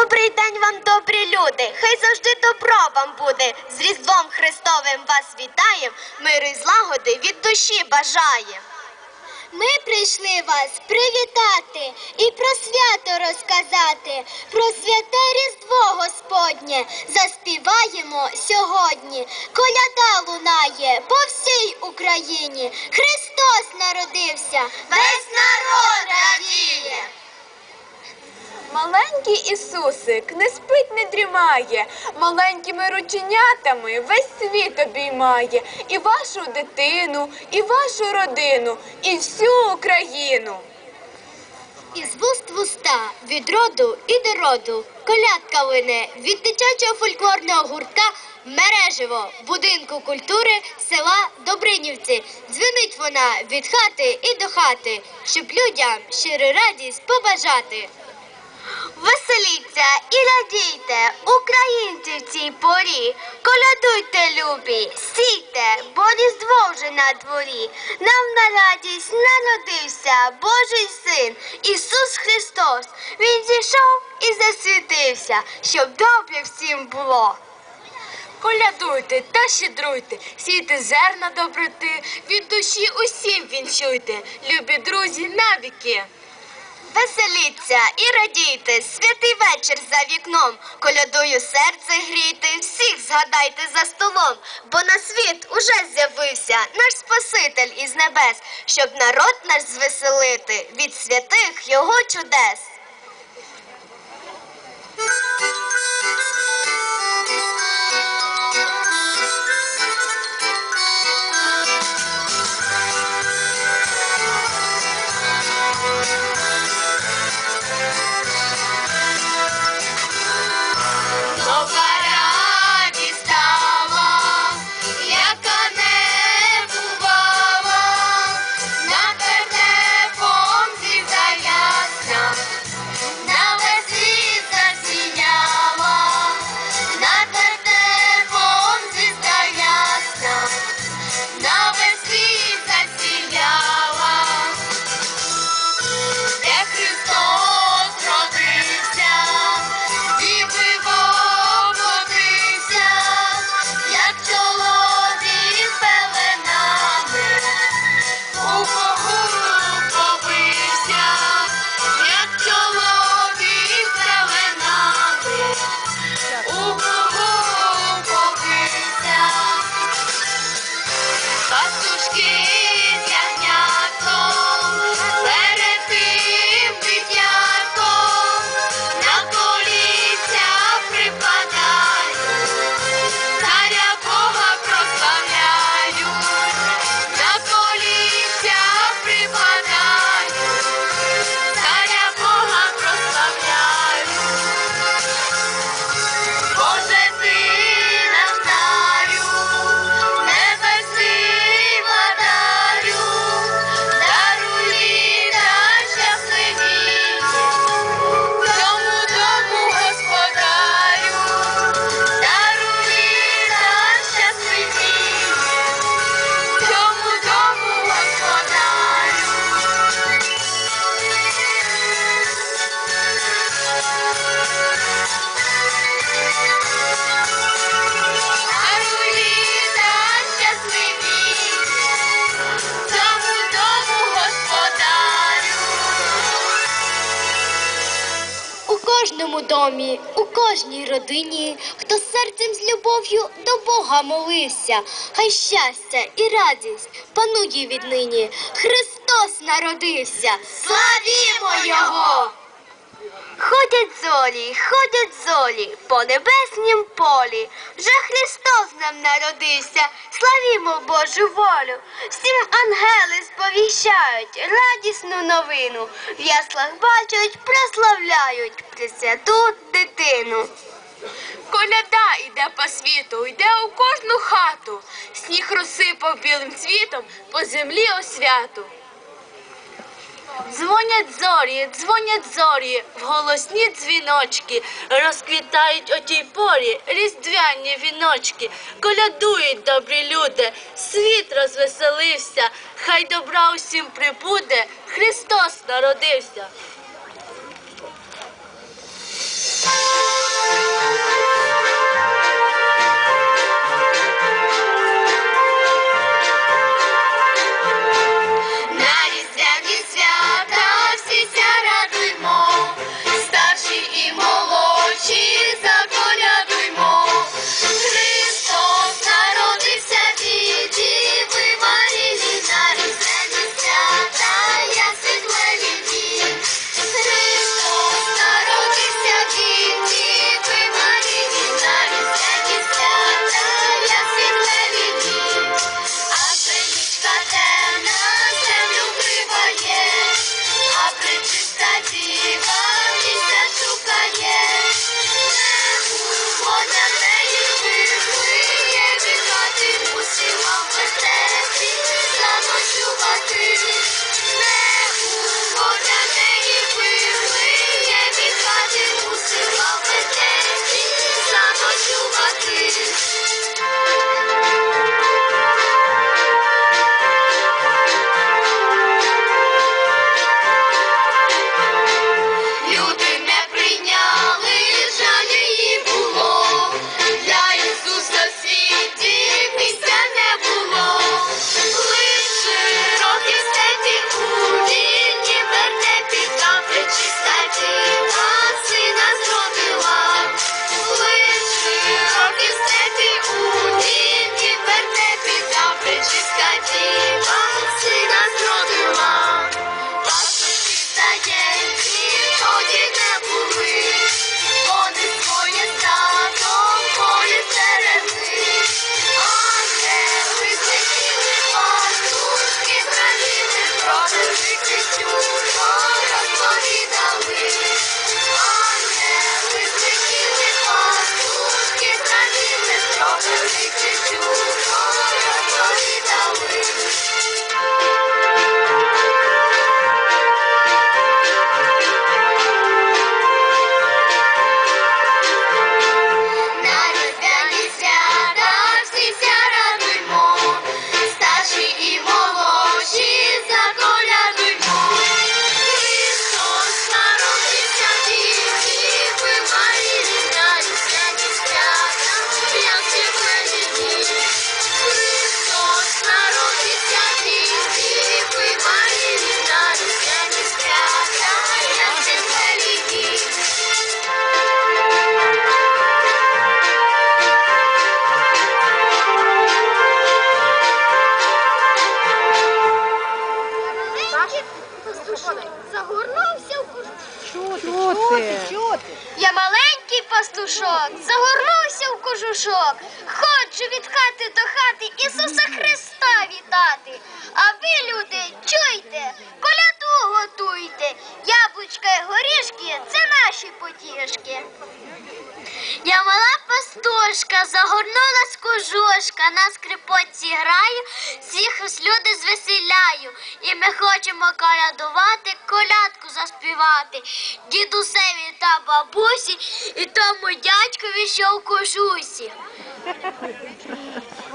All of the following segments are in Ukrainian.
Добрий день вам, добрі люди. Хай завжди добро вам буде. З Різдвом Христовим вас вітаєм. Миру й злагоди від душі бажаєм. Ми прийшли вас привітати і про свято розказати. Про святе Різдво Господнє заспіваємо сьогодні. Коляда лунає по всій Україні. Христос народився, Весь народ радіє. Маленький Ісусик не спить, не дрімає, маленькими рученятами весь світ обіймає і вашу дитину, і вашу родину, і всю Україну. Із вуст в уста, від роду і до роду. Колядка лине від дитячого фольклорного гуртка Мереживо будинку культури села Добринівці. Дзвонить вона від хати і до хати, щоб людям щиру радість побажати. Веселіться і радійте, українці в цій порі. Колядуйте, любі, стійте, бо різдво вже на дворі. Нам на радість народився Божий син, Ісус Христос. Він зійшов і засвітився, щоб добре всім було. Колядуйте та щедруйте, сійте зерна доброти, від душі усім вінчуйте, любі друзі, навіки. Веселіться і радійте, святий вечір за вікном. колядою серце грійте, всіх згадайте за столом, бо на світ уже з'явився наш Спаситель із небес, щоб народ наш звеселити від святих його чудес. Кожному домі, у кожній родині, хто серцем з любов'ю до Бога молився, хай щастя і радість панує віднині. Христос народився. Славімо Його! Ходять зорі, ходять зорі по небеснім полі. Вже Христос нам народився, славімо Божу волю. Всім ангели сповіщають радісну новину. В яслах бачать, прославляють Пресвяту дитину. Коляда йде по світу, йде у кожну хату, сніг розсипав білим цвітом по землі освяту. Дзвонять зорі, дзвонять зорі, в голосні дзвіночки, розквітають о тій порі різдвяні віночки, колядують добрі люди, світ розвеселився, хай добра усім прибуде, Христос народився. А ви, люди, чуйте, коляду готуйте. Яблучка і горішки це наші потішки. Я мала пастушка, загорнулась кожушка, на скрипоці граю, всіх люди звеселяю. І ми хочемо колядувати, колядку заспівати. Дідусеві та бабусі і тому дядькові, що в кожусі.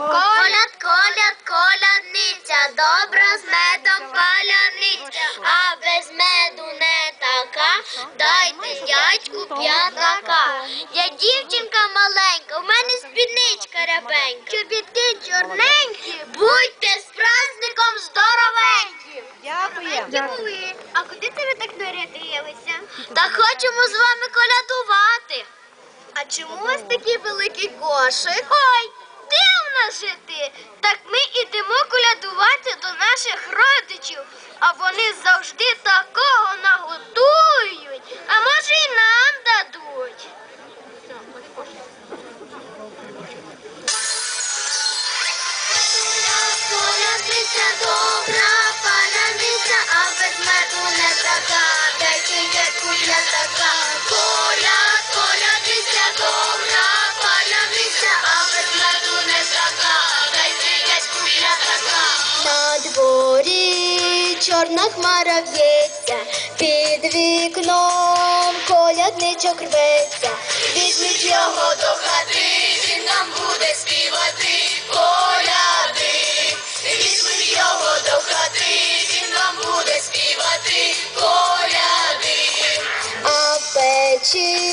Коляд, коляд, колядниця, добра з медом паляниця, а без меду не така, дайте дядьку п'ятака. Я дівчинка маленька, у мене спідничка рябенька. Чобітки чорненькі, будьте з праздником здоровенькі. Були. А куди це ви так нарядилися? Та хочемо з вами колядувати. А чому у вас такий великий кошик? Ой, дивно жити. Так ми ідемо колядувати до наших родичів, а вони завжди такого наготують. А може й нам дадуть. Чорна хмара в'ється, під вікном колядничок рветься. Візьміть його до хати, він нам буде співати коляди. Візьміть його до хати, він нам буде співати коляди. А печі